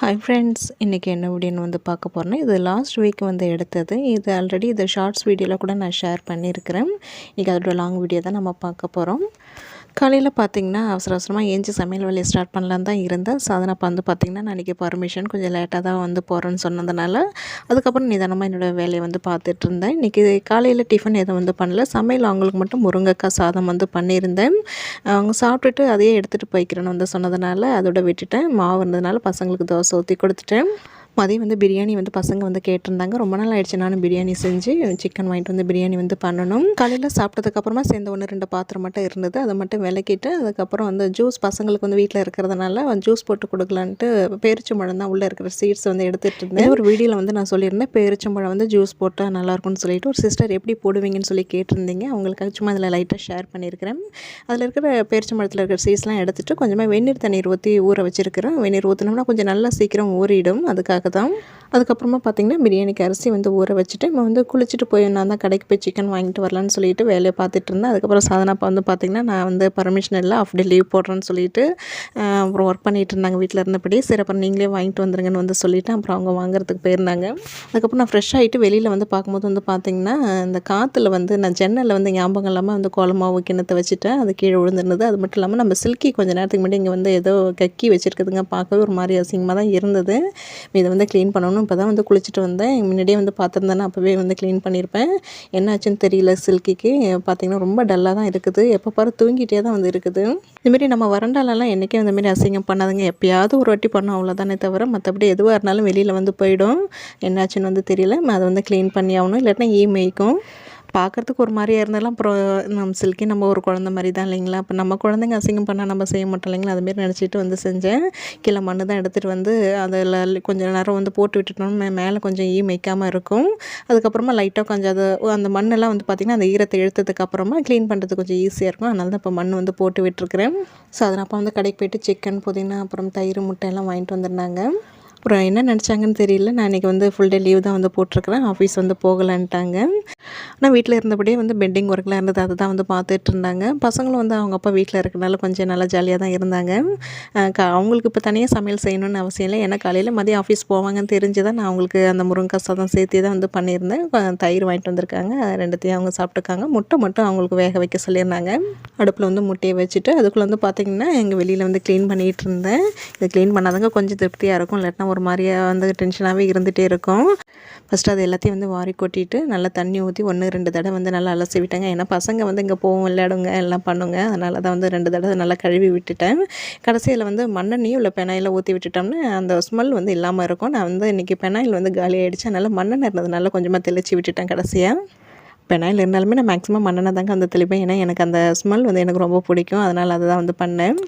Hi friends இன்றைக்கி என்ன வீடியோன்னு வந்து பார்க்க போகிறேன்னா இது லாஸ்ட் வீக் வந்து எடுத்தது. இது ஆல்ரெடி இது ஷார்ட்ஸ் வீடியோவில் கூட நான் ஷேர் பண்ணியிருக்கிறேன். இன்றைக்கி அதோட லாங் வீடியோ தான் நம்ம பார்க்க போகிறோம் காலையில் பார்த்திங்கன்னா அவசர அவசரமாக ஏஞ்சி சமையல் வேலையை ஸ்டார்ட் பண்ணலான்னு தான் இருந்தேன். சாதனை வந்து பார்த்திங்கன்னா நான் பர்மிஷன் கொஞ்சம் லேட்டாக தான் வந்து போகிறேன்னு சொன்னதுனால அதுக்கப்புறம் நிதானமாக என்னோடய வேலையை வந்து பார்த்துட்டு இருந்தேன். இன்றைக்கி காலையில் டிஃபன் எதுவும் வந்து பண்ணல. சமையல் அவங்களுக்கு மட்டும் முருங்கைக்காய் சாதம் வந்து பண்ணியிருந்தேன். அவங்க சாப்பிட்டுட்டு அதையே எடுத்துகிட்டு போய்க்கிறேன்னு வந்து சொன்னதுனால அதோட விட்டுட்டேன். மாவு இருந்ததுனால பசங்களுக்கு தோசை ஊற்றி கொடுத்துட்டேன். மதியம் வந்து பிரியாணி வந்து பசங்க வந்து கேட்டிருந்தாங்க. ரொம்ப நாள் ஆயிடுச்சு. நானும் பிரியாணி செஞ்சு சிக்கன் வாங்கிட்டு வந்து பிரியாணி வந்து பண்ணணும். காலையில் சாப்பிட்டதுக்கப்புறமா சேர்ந்த ஒன்று ரெண்டு பாத்திரம் மட்டும் இருந்தது. அதை மட்டும் விளக்கிட்டு அதுக்கப்புறம் வந்து ஜூஸ் பசங்களுக்கு வந்து வீட்டில் இருக்கிறதுனால ஜூஸ் போட்டு கொடுக்கலான்ட்டு பேரிச்சம்பழம் தான் உள்ளே இருக்கிற சீட்ஸ் வந்து எடுத்துகிட்டு இருந்தேன். ஒரு வீடியோவில் வந்து நான் சொல்லியிருந்தேன். பேரிச்சம்பழம் வந்து ஜூஸ் போட்டால் நல்லாயிருக்கும்னு சொல்லிட்டு. ஒரு சிஸ்டர் எப்படி போடுவீங்கன்னு சொல்லி கேட்டிருந்தீங்க. அவங்களுக்கு சும்மா அதில் லைட்டாக ஷேர் பண்ணியிருக்கிறேன். அதில் இருக்கிற பேரிச்சம்பழத்தில் இருக்கிற சீட்ஸ்லாம் எடுத்துகிட்டு கொஞ்சமாக வெந்நீர் தண்ணீர் ஊற்றி ஊற வச்சுருக்கிறேன். வெந்நீர் ஊற்றினோம்னா கொஞ்சம் நல்லா சீக்கிரம் ஊறிடும். அதுக்காக தான் அதுக்கப்புறமா பார்த்திங்கன்னா பிரியாணிக்கு அரிசி வந்து ஊற வச்சுட்டு நம்ம வந்து குளிச்சுட்டு போய் நான் தான் கடைக்கு போய் சிக்கன் வாங்கிட்டு வரலான்னு சொல்லிட்டு வேலையை பார்த்துட்டு இருந்தேன். அதுக்கப்புறம் சாதனாப்பா வந்து பார்த்திங்கன்னா நான் வந்து பர்மிஷன் இல்லை ஆஃப் டே லீவ் போடுறேன்னு சொல்லிட்டு அப்புறம் ஒர்க் பண்ணிகிட்டு இருந்தாங்க வீட்டில் இருந்தபடி. சரி அப்புறம் நீங்களே வாங்கிட்டு வந்துருங்கன்னு வந்து சொல்லிவிட்டு அப்புறம் அவங்க வாங்குறதுக்கு போயிருந்தாங்க. அதுக்கப்புறம் நான் ஃப்ரெஷ் ஆகிட்டு வெளியில் வந்து பார்க்கும்போது வந்து பார்த்திங்கன்னா இந்த காற்றுல வந்து நான் ஜன்னலில் வந்து ஞாபகம் இல்லாமல் வந்து கோலமாவு கிணத்தை வச்சுட்டேன் அது கீழே விழுந்துருந்தது. அது மட்டும் இல்லாமல் நம்ம சில்கி கொஞ்சம் நேரத்துக்கு முன்னாடி இங்கே வந்து ஏதோ கக்கி வச்சுருக்குதுங்க பார்க்கவே ஒரு மாதிரி அசிங்கமாக தான் இருந்தது. இதை வந்து க்ளீன் பண்ணணும் இப்போ தான் வந்து குளிச்சுட்டு வந்தேன். முன்னாடியே வந்து பார்த்துருந்தேன்னா அப்போவே வந்து க்ளீன் பண்ணியிருப்பேன் என்னாச்சுன்னு தெரியல சில்கிக்கு. பார்த்திங்கன்னா ரொம்ப டல்லாக தான் இருக்குது. எப்போ பாரு தூங்கிட்டே தான் வந்து இருக்குது. இதுமாரி நம்ம வறண்டாலெல்லாம் என்றைக்கும் இந்தமாரி அசிங்கம் பண்ணாதுங்க. எப்பயாவது ஒரு வாட்டி பண்ணோம் அவ்வளோதானே தவிர மற்றபடி எதுவாக இருந்தாலும் வெளியில் வந்து போயிடும். என்னாச்சுன்னு வந்து தெரியல. அதை வந்து க்ளீன் பண்ணி ஆகணும். இல்லாட்டினா ஈ மேய்க்கும். பார்க்குறதுக்கு ஒரு மாதிரியா இருந்தாலும் அப்புறம் நம்ம சில்கி நம்ம ஒரு குழந்த மாதிரி தான் இல்லைங்களா? அப்போ நம்ம குழந்தைங்க அசிங்கம் பண்ணால் நம்ம செய்ய மாட்டோம் இல்லைங்களா? அதுமாரி நினச்சிட்டு வந்து செஞ்சேன். கீழே மண் தான் எடுத்துகிட்டு வந்து அதில் கொஞ்சம் நேரம் வந்து போட்டு விட்டுட்டோம்னா மேலே கொஞ்சம் ஈ மேய்க்காமல் இருக்கும். அதுக்கப்புறமா லைட்டாக கொஞ்சம் அது அந்த மண்ணெல்லாம் வந்து பார்த்திங்கன்னா அந்த ஈரத்தை எடுத்ததுக்கு அப்புறமா க்ளீன் பண்ணுறது கொஞ்சம் ஈஸியாக இருக்கும். அதனால தான் இப்போ மண் வந்து போட்டு விட்டுருக்குறேன். ஸோ அதனால் அப்போ வந்து கடைக்கு போயிட்டு சிக்கன் புதினா அப்புறம் தயிர் முட்டை எல்லாம் வாங்கிட்டு வந்திருந்தாங்க. அப்புறம் என்ன நினச்சாங்கன்னு தெரியல. நான் இன்றைக்கி வந்து ஃபுல் டே லீவ் தான் வந்து போட்டிருக்கிறேன். ஆஃபீஸ் வந்து போகலான்ட்டாங்க. ஆனால் வீட்டில் இருந்தபடியே வந்து பெண்டிங் ஒர்க்லாம் இருந்தது. அதை தான் வந்து பார்த்துட்டு இருந்தாங்க. பசங்களும் வந்து அவங்க அப்பா வீட்டில் இருக்கிறனால கொஞ்சம் நல்லா ஜாலியாக தான் இருந்தாங்க. அவங்களுக்கு இப்போ தனியாக சமையல் செய்யணும்னு அவசியம் இல்லை. ஏன்னா காலையில் மதியம் ஆஃபீஸ் போவாங்கன்னு தெரிஞ்சு தான் நான் அவங்களுக்கு அந்த முருங்கை சாதம் சேர்த்து தான் வந்து பண்ணியிருந்தேன். தயிர் வாங்கிட்டு வந்திருக்காங்க. ரெண்டுத்தையும் அவங்க சாப்பிட்டுருக்காங்க முட்டை மட்டும் அவங்களுக்கு வேக வைக்க சொல்லியிருந்தாங்க. அடுப்பில் வந்து முட்டையை வச்சுட்டு அதுக்குள்ளே வந்து பார்த்திங்கன்னா எங்கள் வெளியில் வந்து க்ளீன் பண்ணிகிட்டு இருந்தேன். இதை க்ளீன் பண்ணாதாங்க கொஞ்சம் திருப்தியாக இருக்கும். இல்லாட்டினா ஒரு மாதிரியாக வந்து டென்ஷனாகவே இருந்துகிட்டே இருக்கும். ஃபஸ்ட்டு அது எல்லாத்தையும் வந்து வாரி கொட்டிட்டு நல்லா தண்ணி ஊற்றி ஒன்று ரெண்டு தடவை வந்து நல்லா அலசி விட்டாங்க. ஏன்னா பசங்க வந்து இங்கே போவோம் விளையாடுங்க எல்லாம் பண்ணுங்க. அதனால தான் வந்து ரெண்டு தடவை நல்லா கழுவி விட்டுட்டேன். கடைசியில் வந்து மண்ணெண்ணையும் இல்லை பெனாயில் ஊற்றி விட்டுட்டோம்னா அந்த ஸ்மெல் வந்து இல்லாமல் இருக்கும். நான் வந்து இன்றைக்கி பெனாயில் வந்து காலி ஆகிடுச்சு அதனால் மண்ணெண்ணெய் இருந்ததுனால கொஞ்சமாக தெளித்து விட்டுட்டேன் கடைசியாக பெனாயில் இருந்தாலுமே நான் மேக்ஸிமம் மண்ணெண்ணெய் தாங்க வந்து தெளிப்பேன். ஏன்னா எனக்கு அந்த ஸ்மெல் வந்து எனக்கு ரொம்ப பிடிக்கும். அதனால் அதை தான் வந்து பண்ணேன்.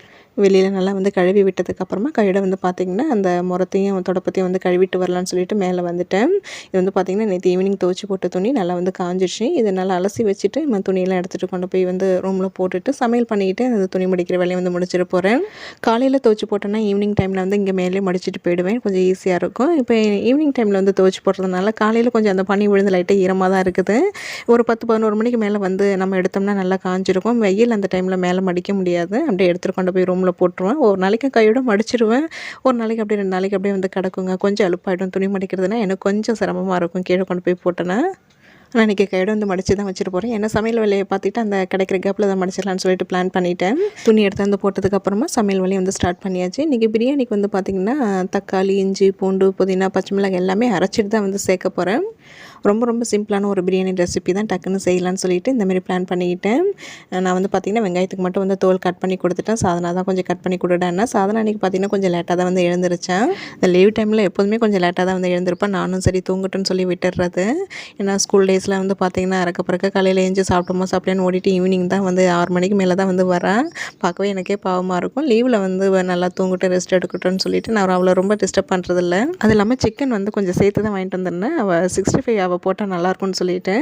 வெளியில் நல்லா வந்து கழுவி விட்டதுக்கப்புறமா கையோட வந்து பார்த்திங்கன்னா அந்த முரத்தையும் தொடப்பத்தையும் வந்து கழுவிட்டு வரலான்னு சொல்லிட்டு மேலே வந்துட்டேன். இது வந்து பார்த்திங்கன்னா நேற்று ஈவினிங் துவச்சி போட்ட துணி நல்லா வந்து காஞ்சிடுச்சு இதை நல்லா அலசி வச்சுட்டு நம்ம துணியெல்லாம் எடுத்துகிட்டு கொண்டு போய் வந்து ரூமில் போட்டுட்டு சமையல் பண்ணிக்கிட்டு அந்த துணி முடிக்கிற வேலையை வந்து முடிச்சிட்டு போகிறேன் காலையில் துவச்சி போட்டேன்னா ஈவினிங் டைமில் வந்து இங்கே மேலே மடிச்சிட்டு போயிடுவேன். கொஞ்சம் ஈஸியாக இருக்கும். இப்போ ஈவினிங் டைமில் வந்து துவச்சி போடுறதுனால காலையில் கொஞ்சம் அந்த பனி விழுந்து லைட்டாக ஈரமாக தான் இருக்குது. ஒரு பத்து பதினோரு மணிக்கு மேலே வந்து நம்ம எடுத்தோம்னா நல்லா காஞ்சிருக்கும். வெயில் அந்த டைமில் மேலே மடிக்க முடியாது. அப்படியே எடுத்துகிட்டு கொண்டு போய் ரூமில் போட்டுருவேன். ஒரு நாளைக்கு கையோட மடிச்சிடுவேன் ஒரு நாளைக்கு அப்படியே ரெண்டு நாளைக்கு அப்படியே வந்து கிடக்குங்க. கொஞ்சம் அழுப்பாயிடும் துணி மடிக்கிறதுனா எனக்கு கொஞ்சம் சிரமமாக இருக்கும். கீழே கொண்டு போய் போட்டேன்னா. நான் இன்றைக்கி கையோட வந்து மடித்து தான் வச்சுட்டு போகிறேன் ஏன்னா சமையல் வேலையை பார்த்துட்டு அந்த கிடைக்கிற கேப்பில் தான் மடிச்சிடலான்னு சொல்லிட்டு பிளான் பண்ணிவிட்டேன் துணி எடுத்து வந்து போட்டதுக்கப்புறமா சமையல் வேலையை வந்து ஸ்டார்ட் பண்ணியாச்சு. இன்றைக்கி பிரியாணிக்கு வந்து பார்த்திங்கன்னா தக்காளி இஞ்சி பூண்டு புதினா பச்சை மிளகாய் எல்லாமே அரைச்சிட்டு தான் வந்து சேர்க்க போகிறேன் ரொம்ப ரொம்ப சிம்பிளான ஒரு பிரியாணி ரெசிபி தான் டக்குன்னு செய்யலான்னு சொல்லிட்டு இந்தமாரி பிளான் பண்ணிக்கிட்டேன். நான் வந்து பார்த்திங்கன்னா வெங்காயத்துக்கு மட்டும் வந்து தோல் கட் பண்ணி கொடுத்துட்டேன். சாதனா தான் கொஞ்சம் கட் பண்ணி கொடுட்டேன்னா சாதனா அன்றைக்கி பார்த்திங்கன்னா கொஞ்சம் லேட்டாக தான் வந்து எழுந்திருச்சேன். இந்த லீவ் டைமில் எப்போதுமே கொஞ்சம் லேட்டாக தான் வந்து எழுந்திருப்பேன். நானும் சரி தூங்கட்டுன்னு சொல்லி விட்டுடுறது ஏன்னா ஸ்கூல் டேஸில் வந்து பார்த்திங்கன்னா அறக்க பிறக்க காலையில் எழுந்து சாப்பிட்டோமா சாப்பிட்டேன்னு ஓடிட்டு ஈவினிங் தான் வந்து ஆறு மணிக்கு மேலே தான் வந்து வரேன். பார்க்கவே எனக்கே பாவமாக இருக்கும். லீவில் வந்து நல்லா தூங்கிட்டு ரெஸ்ட் எடுக்கட்டும்னு சொல்லிட்டு நான் அவ்வளோ ரொம்ப டிஸ்டர்ப் பண்ணுறதில்ல அது இல்லாமல் சிக்கன் வந்து கொஞ்சம் சேர்த்து தான் வாங்கிட்டு வந்துருந்தேன். அவள் சிக்ஸ்டி ஃபைவ் அவள் போட்டால் நல்லாயிருக்கும்னு சொல்லிட்டு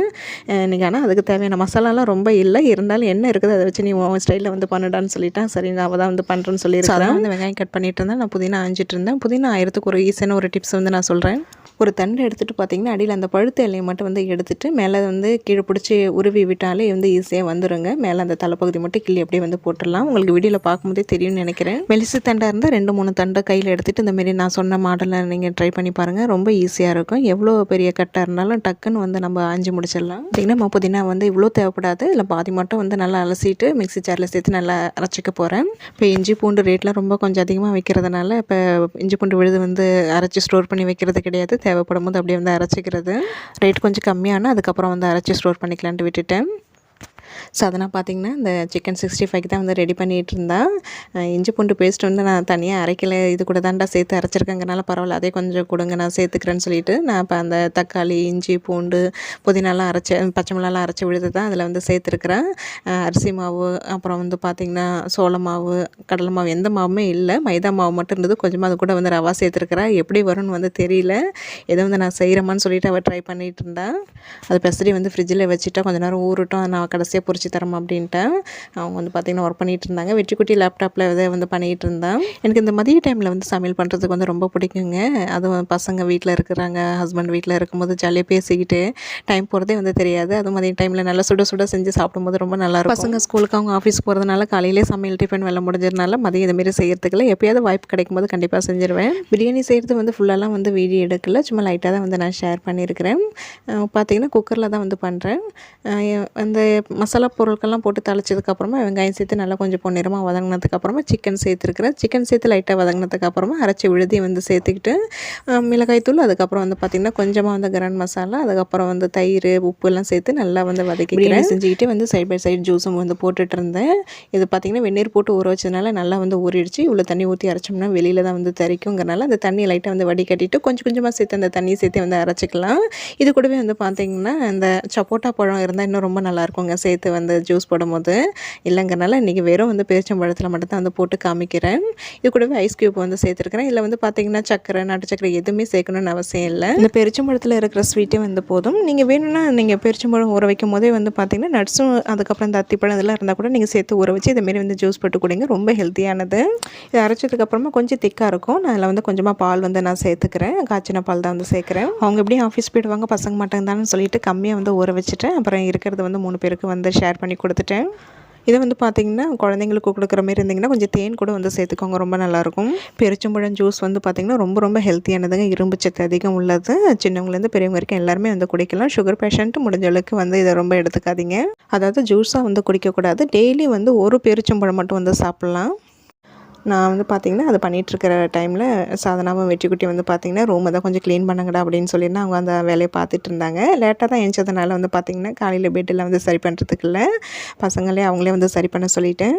இன்றைக்கி ஆனால் அதுக்கு தேவையான மசாலாலாம் ரொம்ப இல்லை. இருந்தாலும் என்ன இருக்குது அதை வச்சு நீ உன் ஸ்டைலில் வந்து பண்ணுடான்னு சொல்லிட்டேன். சரி நான் அவள் தான் வந்து பண்ணுறேன்னு சொல்லியிருக்கேன் வந்து வெங்காயம் கட் பண்ணிட்டு இருந்தேன். நான் புதினா அஞ்சிட்டு இருந்தேன். புதினா ஆயிரத்துக்கு ஒரு ஈஸியான ஒரு டிப்ஸ் வந்து நான் சொல்கிறேன் ஒரு தண்டு எடுத்துகிட்டு பார்த்தீங்கன்னா அடியில் அந்த பழுத்த இலையை மட்டும் வந்து எடுத்துட்டு வச்சுட்டு மேலே வந்து கீழே பிடிச்சி உருவி விட்டாலே வந்து ஈஸியாக வந்துருங்க. மேலே அந்த தலைப்பகுதி மட்டும் கிள்ளி அப்படியே வந்து போட்டுடலாம். உங்களுக்கு வீடியோவில் பார்க்கும்போதே தெரியும்னு நினைக்கிறேன். மெலிசு தண்டாக இருந்தால் ரெண்டு மூணு தண்டை கையில் எடுத்துகிட்டு இந்த மாரி நான் சொன்ன மாடலில் நீங்கள் ட்ரை பண்ணி பாருங்கள் ரொம்ப ஈஸியாக இருக்கும். எவ்வளோ பெரிய கட்டாக இருந்தாலும் டக்குன்னு வந்து நம்ம ஆஞ்சி முடிச்சிடலாம். பார்த்திங்கன்னா புதினா வந்து இவ்வளோ தேவைப்படாது. இல்லை பாதி மட்டும் வந்து நல்லா அலசிட்டு மிக்ஸி ஜாரில் சேர்த்து நல்லா அரைச்சிக்க போகிறேன் இப்போ இஞ்சி பூண்டு ரேட்லாம் ரொம்ப கொஞ்சம் அதிகமாக வைக்கிறதுனால இப்போ இஞ்சி பூண்டு விழுது வந்து அரைச்சி ஸ்டோர் பண்ணி வைக்கிறது கிடையாது. தேவைப்படும் போது அப்படியே வந்து அரைச்சிக்கிறது. ரேட் கொஞ்சம் கம்மியான அதுக்கப்புறம் வந்து அரைச்சி ஸ்டோர் பண்ணிக்கலான்ட்டு விட்டுட்டேன். ஸோ அதனால் பார்த்திங்கன்னா இந்த சிக்கன் சிக்ஸ்டி ஃபைவ்க்கு தான் வந்து ரெடி பண்ணிகிட்டு இஞ்சி பூண்டு பேஸ்ட் வந்து நான் தனியாக அரைக்கல. இது கூட தாண்டா சேர்த்து அரைச்சிருக்கேங்கனால பரவாயில்ல. அதே கொஞ்சம் கொடுங்க நான் சேர்த்துக்கிறேன்னு சொல்லிட்டு நான் இப்போ அந்த தக்காளி இஞ்சி பூண்டு புதினாலாம் அரைச்சி பச்சை மிளகாலாம் அரைச்சி விழுது தான் அதில் வந்து சேர்த்துருக்குறேன். அரிசி மாவு அப்புறம் வந்து பார்த்திங்கன்னா சோள மாவு கடலை மாவு எந்த மாவுமே இல்லை. மைதா மாவு மட்டும் இருந்தது. கொஞ்சமாக அது கூட வந்து ரவா சேர்த்துருக்குறேன். எப்படி வரும்னு வந்து தெரியல. ஏதோ வந்து நான் செய்கிறேமான்னு சொல்லிட்டு அவள் ட்ரை பண்ணிகிட்டு இருந்தா அது பெசரி வந்து ஃப்ரிட்ஜில் வச்சுட்டா கொஞ்ச நேரம் ஊறட்டும். நான் கடைசியாக பொறிச்சு தரமா அப்படின்ட்டு அவங்க வந்து பார்த்திங்கன்னா ஒர்க் பண்ணிகிட்டு இருந்தாங்க வெற்றிக்குட்டி லேப்டாப்பில் இதை வந்து பண்ணிகிட்டு இருந்தேன் எனக்கு இந்த மதிய டைமில் வந்து சமையல் பண்ணுறதுக்கு வந்து ரொம்ப பிடிக்குங்க. அதுவும் பசங்க வீட்டில் இருக்கிறாங்க ஹஸ்பண்ட் வீட்டில் இருக்கும்போது ஜாலியாக பேசிக்கிட்டு டைம் போகிறதே வந்து தெரியாது. அதுவும் மதிய டைமில் நல்லா சுட சுட செஞ்சு சாப்பிடும்போது ரொம்ப நல்லா இருக்கும். பசங்க ஸ்கூலுக்கு அவங்க ஆஃபீஸ் போகிறதுனால காலையிலே சமையல் டிஃபன் வேலை முடிஞ்சதுனால மதியம் இதுமாரி செய்கிறதுக்குல எப்பயாவது வாய்ப்பு கிடைக்கும் போது கண்டிப்பாக செஞ்சிருவேன். பிரியாணி செய்கிறது வந்து ஃபுல்லாலாம் வந்து வீடியோ எடுக்கல. சும்மா லைட்டாக தான் வந்து நான் ஷேர் பண்ணியிருக்கிறேன். பார்த்திங்கன்னா பார்த்தீங்கன்னா குக்கரில் தான் வந்து பண்ணுறேன் அந்த மசாலா பொருட்கள்லாம் போட்டு தாளிச்சதுக்கப்புறமா வெங்காயம் சேர்த்து நல்லா கொஞ்சம் பொன்னிறமாக வதங்கினதுக்கப்புறமா சிக்கன் சேர்த்துருக்குறேன். சிக்கன் சேர்த்து லைட்டாக வதங்கினதுக்கப்புறமா அரைச்சி விழுதி வந்து சேர்த்துக்கிட்டு மிளகாய்த்தூள் மிளகாய் தூள் அதுக்கப்புறம் வந்து பார்த்திங்கன்னா கொஞ்சமாக வந்து கரம் மசாலா அதுக்கப்புறம் வந்து தயிர் உப்பு எல்லாம் சேர்த்து நல்லா வந்து வதக்கிக்கிறேன். செஞ்சுக்கிட்டு வந்து சைட் பை சைடு ஜூஸும் வந்து போட்டுட்டு இருந்தேன். இது பார்த்திங்கன்னா வெந்நீர் போட்டு ஊற வச்சதுனால நல்லா வந்து ஊறிடுச்சு. இவ்வளோ தண்ணி ஊற்றி அரைச்சோம்னா வெளியில் தான் வந்து தரிக்குங்கிறனால அந்த தண்ணி லைட்டாக வந்து வடிகட்டிட்டு கொஞ்சம் கொஞ்சமாக சேர்த்து அந்த தண்ணியை சேர்த்து வந்து அரைச்சிக்கலாம். இது கூடவே வந்து பார்த்திங்கன்னா இந்த சப்போட்டா பழம் இருந்தால் இன்னும் ரொம்ப நல்லாயிருக்குங்க சேர்த்து சேர்த்து வந்து ஜூஸ் போடும்போது இல்லைங்கிறனால இன்றைக்கி வெறும் வந்து பேரிச்சம்பழத்தில் மட்டும்தான் வந்து போட்டு காமிக்கிறேன். இது கூடவே ஐஸ் க்யூப் வந்து சேர்த்துருக்கிறேன். இல்லை வந்து பார்த்திங்கன்னா சக்கரை நாட்டு சக்கரை எதுவுமே சேர்க்கணும்னு அவசியம் இல்லை. இந்த பெருச்சம்பழத்தில் இருக்கிற ஸ்வீட்டே வந்து போதும். நீங்கள் வேணும்னா நீங்கள் பெருச்சம்பழம் ஊற வைக்கும் போதே வந்து பார்த்திங்கன்னா நட்ஸும் அதுக்கப்புறம் இந்த அத்திப்பழம் இதெல்லாம் இருந்தால் கூட நீங்கள் சேர்த்து ஊற வச்சு இதுமாரி வந்து ஜூஸ் போட்டு குடிங்க. ரொம்ப ஹெல்த்தியானது இது அரைச்சதுக்கப்புறமா கொஞ்சம் திக்காக இருக்கும். நான் அதில் வந்து கொஞ்சமாக பால் வந்து நான் சேர்த்துக்கிறேன். காய்ச்சின பால் தான் வந்து சேர்க்குறேன். அவங்க எப்படியும் ஆஃபீஸ் போயிடுவாங்க பசங்க மாட்டாங்கதான்னு சொல்லிட்டு கம்மியாக வந்து ஊற வச்சுட்டேன். அப்புறம் இருக்கிறது வந்து மூணு பேருக்கு வந்து ஷேர் பண்ணி கொடுத்துட்டேன். இதை வந்து பார்த்திங்கன்னா குழந்தைங்களுக்கு கொடுக்குற மாதிரி இருந்தீங்கன்னா கொஞ்சம் தேன் கூட வந்து சேர்த்துக்கோங்க ரொம்ப நல்லாயிருக்கும். பெருச்சம்பழம் ஜூஸ் வந்து பார்த்திங்கன்னா ரொம்ப ரொம்ப ஹெல்த்தியானதுங்க இரும்பு சத்து அதிகம் உள்ளது. சின்னவங்கலேருந்து பெரியவங்க வரைக்கும் எல்லாருமே வந்து குடிக்கலாம். சுகர் பேஷண்ட்டு முடிஞ்ச அளவுக்கு வந்து இதை ரொம்ப எடுத்துக்காதீங்க. அதாவது ஜூஸாக வந்து குடிக்கக்கூடாது. டெய்லி வந்து ஒரு பெருச்சம்பழம் மட்டும் வந்து சாப்பிட்லாம். நான் வந்து பார்த்திங்கன்னா அது பண்ணிகிட்ருக்கிற டைமில் சாதனாவும் வெற்றிக்குட்டி வந்து பார்த்திங்கன்னா ரூமை தான் கொஞ்சம் க்ளீன் பண்ணுங்கடா அப்படின்னு சொல்லிட்டு அவங்க அந்த வேலையை பார்த்துட்டு இருந்தாங்க. லேட்டாக தான் எழுந்ததுனால வந்து பார்த்திங்கன்னா காலையில் பெட்டில் வந்து சரி பண்ணுறதுக்கு இல்லை. பசங்களே அவங்களே வந்து சரி பண்ண சொல்லிட்டேன்.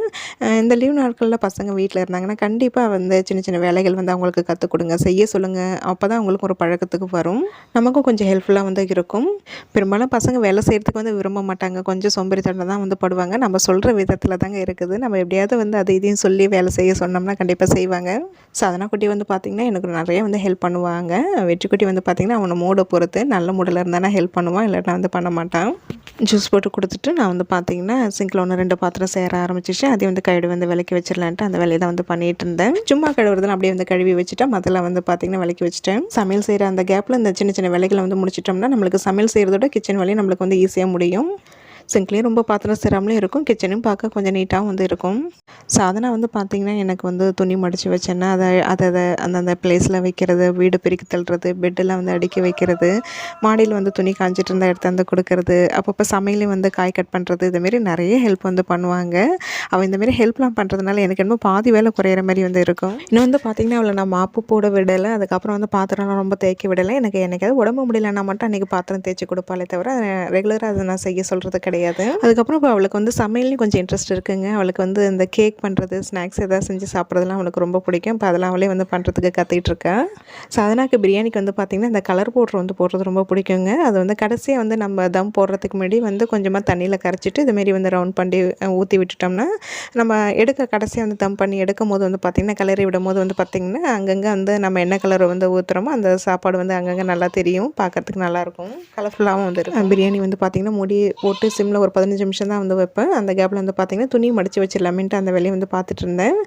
இந்த லீவ் நாட்களில் பசங்க வீட்டில் இருந்தாங்கன்னா கண்டிப்பாக வந்து சின்ன சின்ன வேலைகள் வந்து அவங்களுக்கு கற்றுக் கொடுங்க. செய்ய சொல்லுங்கள் அப்போ தான் அவங்களுக்கு ஒரு பழக்கத்துக்கு வரும். நமக்கும் கொஞ்சம் ஹெல்ப்ஃபுல்லாக வந்து இருக்கும். பெரும்பாலும் பசங்க வேலை செய்கிறதுக்கு வந்து விரும்ப மாட்டாங்க. கொஞ்சம் சோம்பேறித்தனம் தான் வந்து படுவாங்க. நம்ம சொல்கிற விதத்தில் தாங்க இருக்குது. நம்ம எப்படியாவது வந்து அதை இதையும் சொல்லி வேலை செய்ய சொன்னோம்னா கண்டிப்பாக செய்வாங்க. ஸோ குட்டி வந்து பார்த்திங்கன்னா எனக்கு நிறைய வந்து ஹெல்ப் பண்ணுவாங்க. வெற்றிக்குட்டி வந்து பார்த்திங்கன்னா அவனை மூடை பொறுத்து நல்ல மூடில் இருந்தானா ஹெல்ப் பண்ணுவான் இல்லைன்னா வந்து பண்ண மாட்டான். ஜூஸ் போட்டு கொடுத்துட்டு நான் வந்து பார்த்திங்கன்னா சிங்கில் ஒன்று ரெண்டு பாத்திரம் சேர ஆரம்பிச்சிச்சு அதையும் வந்து கழுவி வந்து விளக்கி வச்சிடலான்ட்டு அந்த வேலையை தான் வந்து பண்ணிட்டு இருந்தேன். சும்மா கழுவுறதுல அப்படியே வந்து கழுவி வச்சுட்டா மதில் வந்து பார்த்திங்கன்னா விளக்கி வச்சுட்டேன். சமையல் செய்கிற அந்த கேப்பில் இந்த சின்ன சின்ன வேலைகளை வந்து முடிச்சிட்டோம்னா நம்மளுக்கு சமையல் செய்கிறதோட கிச்சன் வேலையை நம்மளுக்கு வந்து ஈஸியாக முடியும். சிங்க்லேயும் ரொம்ப பாத்திரம் சேராமலும் இருக்கும். கிச்சனும் பார்க்க கொஞ்சம் நீட்டாகவும் வந்து இருக்கும். சாதனை வந்து பார்த்திங்கன்னா எனக்கு வந்து துணி மடித்து வச்சேன்னா அதை அதை அதை அந்தந்த பிளேஸில் வைக்கிறது வீடு பெருக்கி தள்ளுறது பெட்டெல்லாம் வந்து அடுக்கி வைக்கிறது மாடியில் வந்து துணி காஞ்சிட்டு இருந்தால் எடுத்து வந்து கொடுக்கறது அப்பப்போ சமையலையும் வந்து காய் கட் பண்ணுறது இதுமாரி நிறைய ஹெல்ப் வந்து பண்ணுவாங்க. அவள் இந்தமாரி ஹெல்ப்லாம் பண்ணுறதுனால எனக்கு என்னமோ பாதி வேலை குறையிற மாதிரி வந்து இருக்கும். இன்னும் வந்து பார்த்திங்கன்னா அவளை நான் மாப்பு போட விடலை. அதுக்கப்புறம் வந்து பாத்திரம்லாம் ரொம்ப தேய்க்க விடலை. எனக்கு என்னைக்காவது உடம்பு முடியலன்னா மட்டும் அன்றைக்கி பாத்திரம் தேய்ச்சி கொடுப்பாளே தவிர ரெகுலராக அதை நான் செய்ய சொல்கிறது கிடையாது. அதுக்கப்புறம் இப்போ அவளுக்கு வந்து சமையல்லையும் கொஞ்சம் இன்ட்ரெஸ்ட் இருக்குங்க. அவளுக்கு வந்து இந்த கேக் பண்ணுறது ஸ்நாக்ஸ் எதாவது செஞ்சு சாப்பிட்றதுலாம் அவளுக்கு ரொம்ப பிடிக்கும். இப்போ அதெல்லாம் அவளே வந்து பண்ணுறதுக்கு கற்றுக்கிட்டு இருக்கா. சாதனாக்கு பிரியாணிக்கு வந்து பார்த்திங்கன்னா இந்த கலர் பவுட்ரு வந்து போடுறது ரொம்ப பிடிக்குங்க. அது வந்து கடைசியாக வந்து நம்ம தம் போடுறதுக்கு முன்னாடி வந்து கொஞ்சமாக தண்ணியில் கரைச்சிட்டு இதுமாரி வந்து ரவுண்ட் பண்ணி ஊற்றி விட்டுட்டோம்னா நம்ம எடுக்க கடைசியாக வந்து தம் பண்ணி எடுக்கும் போது வந்து பார்த்திங்கன்னா கிளறி விடும் போது வந்து பார்த்திங்கன்னா அங்கங்கே வந்து நம்ம என்ன கலர் வந்து ஊற்றுறோமோ அந்த சாப்பாடு வந்து அங்கங்கே நல்லா தெரியும். பார்க்கறதுக்கு நல்லாயிருக்கும் கலர்ஃபுல்லாகவும் வந்து இருக்கும். பிரியாணி வந்து பார்த்திங்கன்னா முடி போட்டு சிம்மில் சிம்மில் ஒரு பதினஞ்சு நிமிஷம் தான் வந்து வைப்பேன். அந்த கேப்பில் வந்து பார்த்திங்கன்னா துணி மடித்து வச்சிடலாமேன்ட்டு அந்த வேலையை வந்து பார்த்துட்டு இருந்தேன்.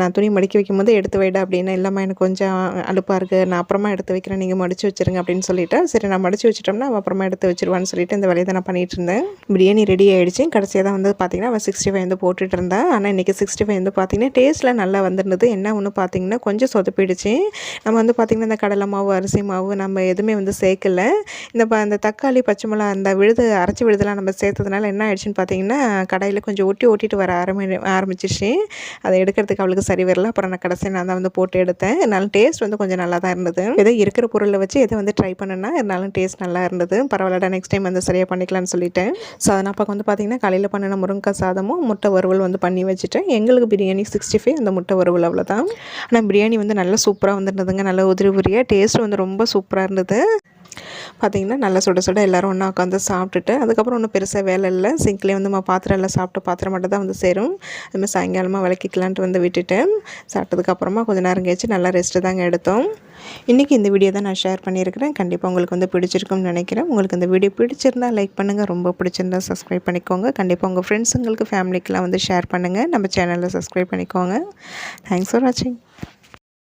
நான் துணி மடிக்க வைக்கும்போது எடுத்து வைடா அப்படின்னு இல்லைம்மா எனக்கு கொஞ்சம் அலுப்பாக இருக்குது நான் அப்புறமா எடுத்து வைக்கிறேன். நீங்கள் மடித்து வச்சிருங்க அப்படின்னு சொல்லிவிட்டு சரி நான் மடித்து வச்சிட்டோம்னா அவள் அப்புறமா எடுத்து வச்சிருவான்னு சொல்லிட்டு இந்த வேலையை தான் நான் பண்ணிகிட்டு இருந்தேன். பிரியாணி ரெடி ஆகிடுச்சு கடைசியாக தான் வந்து பார்த்திங்கன்னா அவள் சிக்ஸ்டி ஃபைவ் வந்து போட்டுட்டு இருந்தேன். ஆனால் இன்றைக்கி சிக்ஸ்டி ஃபைவ் வந்து பார்த்திங்கன்னா டேஸ்ட்டில் நல்லா வந்திருந்தது. என்ன ஒன்று பார்த்திங்கன்னா கொஞ்சம் சொதப்பிடுச்சு. நம்ம வந்து பார்த்திங்கன்னா இந்த கடலை மாவு அரிசி மாவு நம்ம எதுவுமே வந்து சேர்க்கல. இந்த ப இந்த தக்காளி பச்சை மிளகா அந்த விழுது அரைச்சி விழுதெல்லாம் நம்ம சேர்த்து சேர்த்ததுனால என்ன ஆயிடுச்சுன்னு பார்த்தீங்கன்னா கடையில் கொஞ்சம் ஒட்டி ஓட்டிட்டு வர ஆரம்பி ஆரம்பிச்சிச்சு அதை எடுக்கிறதுக்கு அவளுக்கு சரி வரல. அப்புறம் நான் கடைசி நான் தான் வந்து போட்டு எடுத்தேன். இருந்தாலும் டேஸ்ட் வந்து கொஞ்சம் நல்லா தான் இருந்தது. ஏதோ இருக்கிற பொருளை வச்சு எதை வந்து ட்ரை பண்ணுன்னா இருந்தாலும் டேஸ்ட் நல்லா இருந்தது. பரவாயில்லடா நெக்ஸ்ட் டைம் வந்து சரியாக பண்ணிக்கலாம்னு சொல்லிட்டேன். ஸோ அதனால் அப்போ வந்து பார்த்திங்கன்னா காலையில் பண்ணின முருங்கைக்காய் சாதமும் முட்டை வறுவல் வந்து பண்ணி வச்சுட்டேன். எங்களுக்கு பிரியாணி சிக்ஸ்டி ஃபைவ் அந்த முட்டை வறுவல் அவ்வளோதான் ஆனால் பிரியாணி வந்து நல்லா சூப்பராக வந்துருந்ததுங்க. நல்லா உதிரி உதிரியாக டேஸ்ட் வந்து ரொம்ப சூப்பராக இருந்தது. பார்த்திங்கன்னா நல்லா சுட சுட எல்லோரும் ஒன்றா உட்காந்து சாப்பிட்டுட்டு அதுக்கப்புறம் ஒன்றும் பெருசாக வேலை இல்லை. சிங்க்லேயே வந்து நம்ம பாத்திரம் எல்லாம் சாப்பிட்டு பாத்திரம் மட்டும் தான் வந்து சேரும். அதுமாதிரி சாயங்காலமாக விளக்கிக்கலான்ட்டு வந்து விட்டுட்டேன் சாப்பிட்டதுக்கப்புறமா கொஞ்சம் நேரம் கழிச்சு நல்லா ரெஸ்ட்டு தாங்க எடுத்தோம். இன்றைக்கி இந்த வீடியோ தான் நான் ஷேர் பண்ணியிருக்கிறேன். கண்டிப்பாக உங்களுக்கு வந்து பிடிச்சிருக்கும்னு நினைக்கிறேன். உங்களுக்கு இந்த வீடியோ பிடிச்சிருந்தா லைக் பண்ணுங்கள் ரொம்ப பிடிச்சிருந்தா சப்ஸ்கிரைப் பண்ணிக்கோங்க. கண்டிப்பாக உங்கள் ஃப்ரெண்ட்ஸுங்களுக்கு ஃபேமிலிக்கெலாம் வந்து ஷேர் பண்ணுங்கள் நம்ம சேனலில் சப்ஸ்கிரைப் பண்ணிக்கோங்க. தேங்க்ஸ் ஃபார் வாட்சிங்